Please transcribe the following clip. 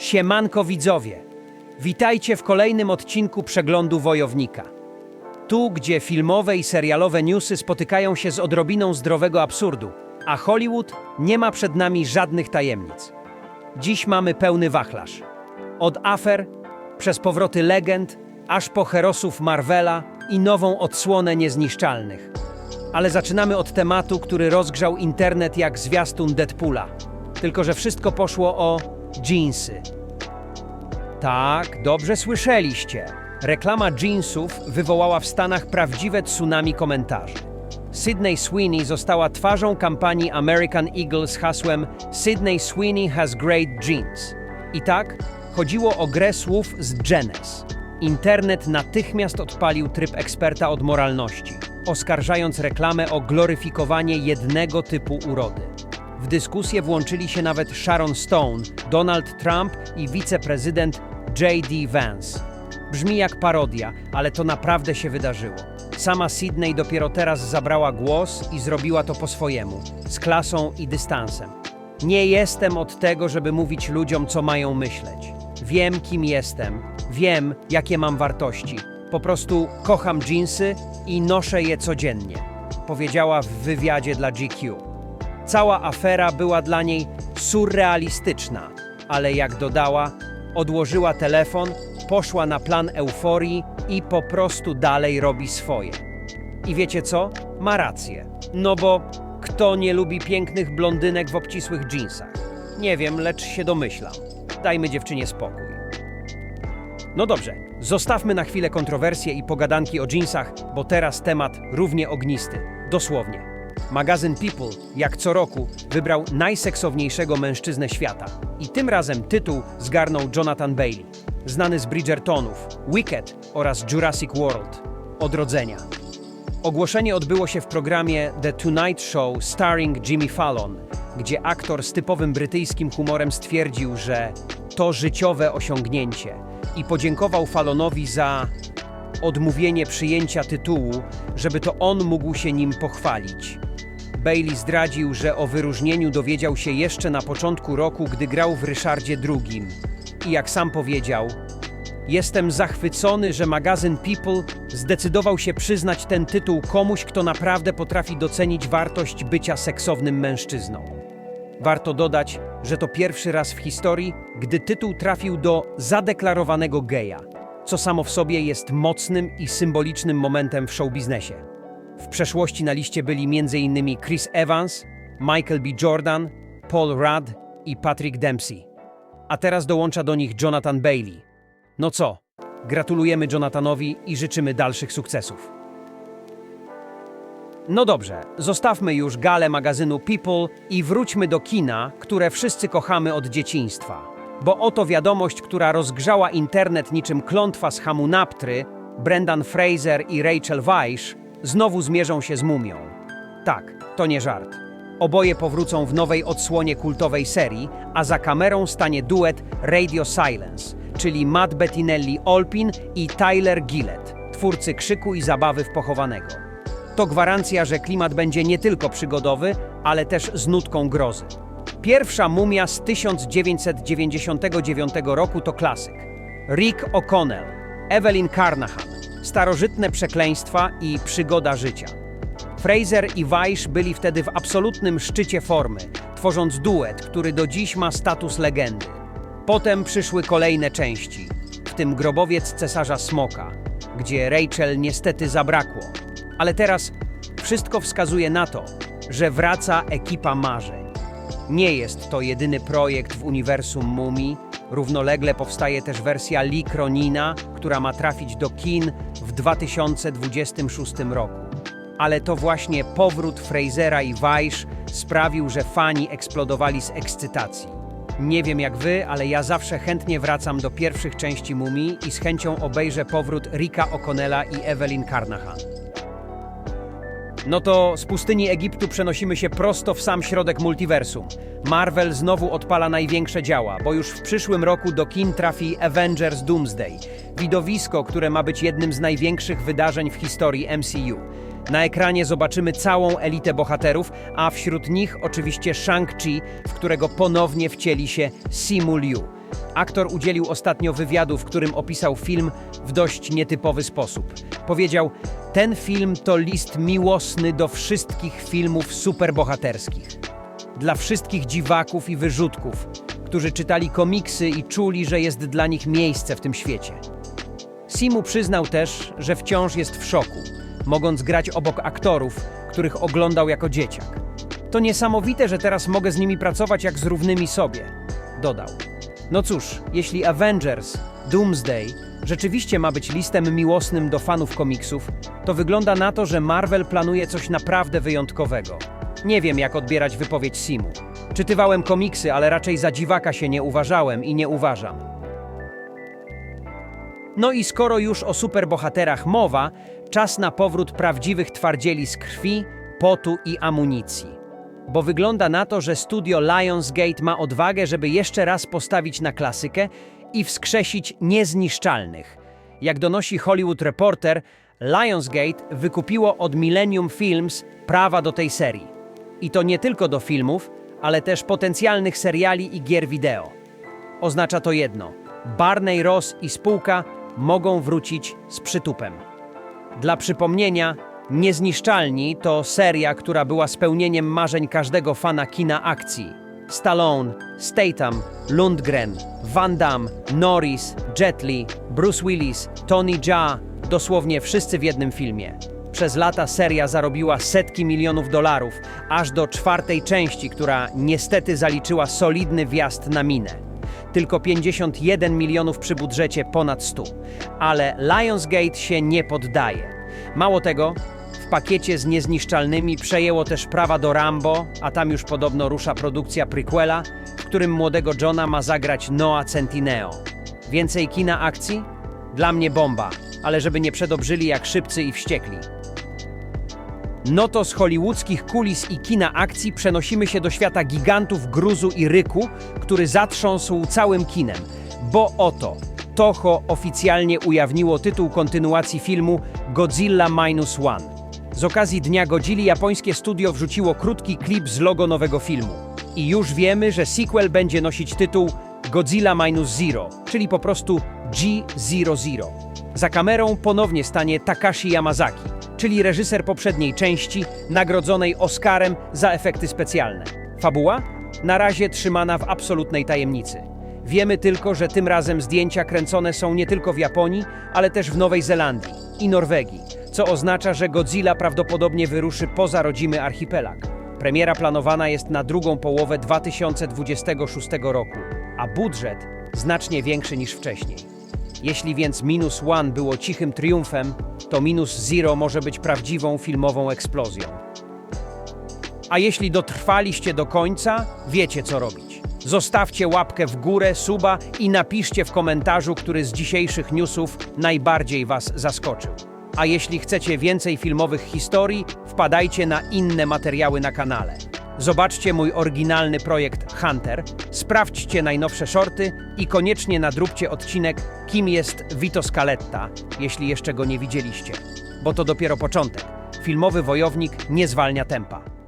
Siemanko widzowie! Witajcie w kolejnym odcinku Przeglądu Wojownika. Tu, gdzie filmowe i serialowe newsy spotykają się z odrobiną zdrowego absurdu, a Hollywood nie ma przed nami żadnych tajemnic. Dziś mamy pełny wachlarz. Od afer, przez powroty legend, aż po herosów Marvela i nową odsłonę niezniszczalnych. Ale zaczynamy od tematu, który rozgrzał internet jak zwiastun Deadpoola. Tylko, że wszystko poszło o jeansy. Tak, dobrze słyszeliście. Reklama jeansów wywołała w Stanach prawdziwe tsunami komentarzy. Sydney Sweeney została twarzą kampanii American Eagle z hasłem Sydney Sweeney has great jeans. I tak, chodziło o grę słów z Genes. Internet natychmiast odpalił tryb eksperta od moralności, oskarżając reklamę o gloryfikowanie jednego typu urody. W dyskusję włączyli się nawet Sharon Stone, Donald Trump i wiceprezydent J.D. Vance. Brzmi jak parodia, ale to naprawdę się wydarzyło. Sama Sydney dopiero teraz zabrała głos i zrobiła to po swojemu, z klasą i dystansem. Nie jestem od tego, żeby mówić ludziom, co mają myśleć. Wiem, kim jestem, wiem, jakie mam wartości. Po prostu kocham dżinsy i noszę je codziennie, powiedziała w wywiadzie dla GQ. Cała afera była dla niej surrealistyczna, ale jak dodała, odłożyła telefon, poszła na plan euforii i po prostu dalej robi swoje. I wiecie co? Ma rację. No bo kto nie lubi pięknych blondynek w obcisłych dżinsach? Nie wiem, lecz się domyślam. Dajmy dziewczynie spokój. No dobrze, zostawmy na chwilę kontrowersje i pogadanki o dżinsach, bo teraz temat równie ognisty. Dosłownie. Magazyn People, jak co roku, wybrał najseksowniejszego mężczyznę świata. I tym razem tytuł zgarnął Jonathan Bailey, znany z Bridgertonów, Wicked oraz Jurassic World, Odrodzenia. Ogłoszenie odbyło się w programie The Tonight Show starring Jimmy Fallon, gdzie aktor z typowym brytyjskim humorem stwierdził, że to życiowe osiągnięcie i podziękował Fallonowi za odmówienie przyjęcia tytułu, żeby to on mógł się nim pochwalić. Bailey zdradził, że o wyróżnieniu dowiedział się jeszcze na początku roku, gdy grał w Ryszardzie II. I jak sam powiedział, Jestem zachwycony, że magazyn People zdecydował się przyznać ten tytuł komuś, kto naprawdę potrafi docenić wartość bycia seksownym mężczyzną. Warto dodać, że to pierwszy raz w historii, gdy tytuł trafił do zadeklarowanego geja, co samo w sobie jest mocnym i symbolicznym momentem w showbiznesie. W przeszłości na liście byli m.in. Chris Evans, Michael B. Jordan, Paul Rudd i Patrick Dempsey. A teraz dołącza do nich Jonathan Bailey. No co? Gratulujemy Jonathanowi i życzymy dalszych sukcesów. No dobrze, zostawmy już galę magazynu People i wróćmy do kina, które wszyscy kochamy od dzieciństwa. Bo oto wiadomość, która rozgrzała internet niczym klątwa z Hamunaptry, Brendan Fraser i Rachel Weisz znowu zmierzą się z mumią. Tak, to nie żart. Oboje powrócą w nowej odsłonie kultowej serii, a za kamerą stanie duet Radio Silence, czyli Matt Bettinelli-Olpin i Tyler Gillett, twórcy krzyku i zabawy w pochowanego. To gwarancja, że klimat będzie nie tylko przygodowy, ale też z nutką grozy. Pierwsza mumia z 1999 roku to klasyk. Rick O'Connell, Evelyn Carnahan, starożytne przekleństwa i przygoda życia. Fraser i Weisz byli wtedy w absolutnym szczycie formy, tworząc duet, który do dziś ma status legendy. Potem przyszły kolejne części, w tym grobowiec cesarza Smoka, gdzie Rachel niestety zabrakło. Ale teraz wszystko wskazuje na to, że wraca ekipa marzeń. Nie jest to jedyny projekt w uniwersum Mumii. Równolegle powstaje też wersja Lee Kronina, która ma trafić do kin w 2026 roku. Ale to właśnie powrót Frasera i Weisz sprawił, że fani eksplodowali z ekscytacji. Nie wiem jak wy, ale ja zawsze chętnie wracam do pierwszych części Mumii i z chęcią obejrzę powrót Ricka O'Connella i Evelyn Carnahan. No to z pustyni Egiptu przenosimy się prosto w sam środek multiversum. Marvel znowu odpala największe działa, bo już w przyszłym roku do kin trafi Avengers Doomsday. Widowisko, które ma być jednym z największych wydarzeń w historii MCU. Na ekranie zobaczymy całą elitę bohaterów, a wśród nich oczywiście Shang-Chi, w którego ponownie wcieli się Simu Liu. Aktor udzielił ostatnio wywiadu, w którym opisał film w dość nietypowy sposób. Powiedział: Ten film to list miłosny do wszystkich filmów superbohaterskich. Dla wszystkich dziwaków i wyrzutków, którzy czytali komiksy i czuli, że jest dla nich miejsce w tym świecie. Simu przyznał też, że wciąż jest w szoku, mogąc grać obok aktorów, których oglądał jako dzieciak. To niesamowite, że teraz mogę z nimi pracować jak z równymi sobie, dodał. No cóż, jeśli Avengers Doomsday rzeczywiście ma być listem miłosnym do fanów komiksów, to wygląda na to, że Marvel planuje coś naprawdę wyjątkowego. Nie wiem, jak odbierać wypowiedź Simu. Czytywałem komiksy, ale raczej za dziwaka się nie uważałem i nie uważam. No i skoro już o superbohaterach mowa, czas na powrót prawdziwych twardzieli z krwi, potu i amunicji. Bo wygląda na to, że studio Lionsgate ma odwagę, żeby jeszcze raz postawić na klasykę i wskrzesić niezniszczalnych. Jak donosi Hollywood Reporter, Lionsgate wykupiło od Millennium Films prawa do tej serii. I to nie tylko do filmów, ale też potencjalnych seriali i gier wideo. Oznacza to jedno: Barney Ross i spółka mogą wrócić z przytupem. Dla przypomnienia, Niezniszczalni to seria, która była spełnieniem marzeń każdego fana kina akcji. Stallone, Statham, Lundgren, Van Damme, Norris, Jet Li, Bruce Willis, Tony Jaa, dosłownie wszyscy w jednym filmie. Przez lata seria zarobiła setki milionów dolarów, aż do czwartej części, która niestety zaliczyła solidny wjazd na minę tylko 51 milionów przy budżecie ponad 100. Ale Lionsgate się nie poddaje. Mało tego, pakiecie z niezniszczalnymi przejęło też prawa do Rambo, a tam już podobno rusza produkcja prequela, w którym młodego Johna ma zagrać Noah Centineo. Więcej kina akcji? Dla mnie bomba, ale żeby nie przedobrzyli jak szybcy i wściekli. No to z hollywoodzkich kulis i kina akcji przenosimy się do świata gigantów gruzu i ryku, który zatrząsł całym kinem. Bo oto Toho oficjalnie ujawniło tytuł kontynuacji filmu Godzilla Minus One. Z okazji Dnia Godzilli japońskie studio wrzuciło krótki klip z logo nowego filmu. I już wiemy, że sequel będzie nosić tytuł Godzilla Minus Zero, czyli po prostu G00. Za kamerą ponownie stanie Takashi Yamazaki, czyli reżyser poprzedniej części, nagrodzonej Oscarem za efekty specjalne. Fabuła? Na razie trzymana w absolutnej tajemnicy. Wiemy tylko, że tym razem zdjęcia kręcone są nie tylko w Japonii, ale też w Nowej Zelandii i Norwegii, co oznacza, że Godzilla prawdopodobnie wyruszy poza rodzimy archipelag. Premiera planowana jest na drugą połowę 2026 roku, a budżet znacznie większy niż wcześniej. Jeśli więc Minus One było cichym triumfem, to Minus Zero może być prawdziwą filmową eksplozją. A jeśli dotrwaliście do końca, wiecie co robić. Zostawcie łapkę w górę, suba i napiszcie w komentarzu, który z dzisiejszych newsów najbardziej Was zaskoczył. A jeśli chcecie więcej filmowych historii, wpadajcie na inne materiały na kanale. Zobaczcie mój oryginalny projekt Hunter, sprawdźcie najnowsze shorty i koniecznie nadróbcie odcinek Kim jest Vito Scaletta, jeśli jeszcze go nie widzieliście. Bo to dopiero początek. Filmowy wojownik nie zwalnia tempa.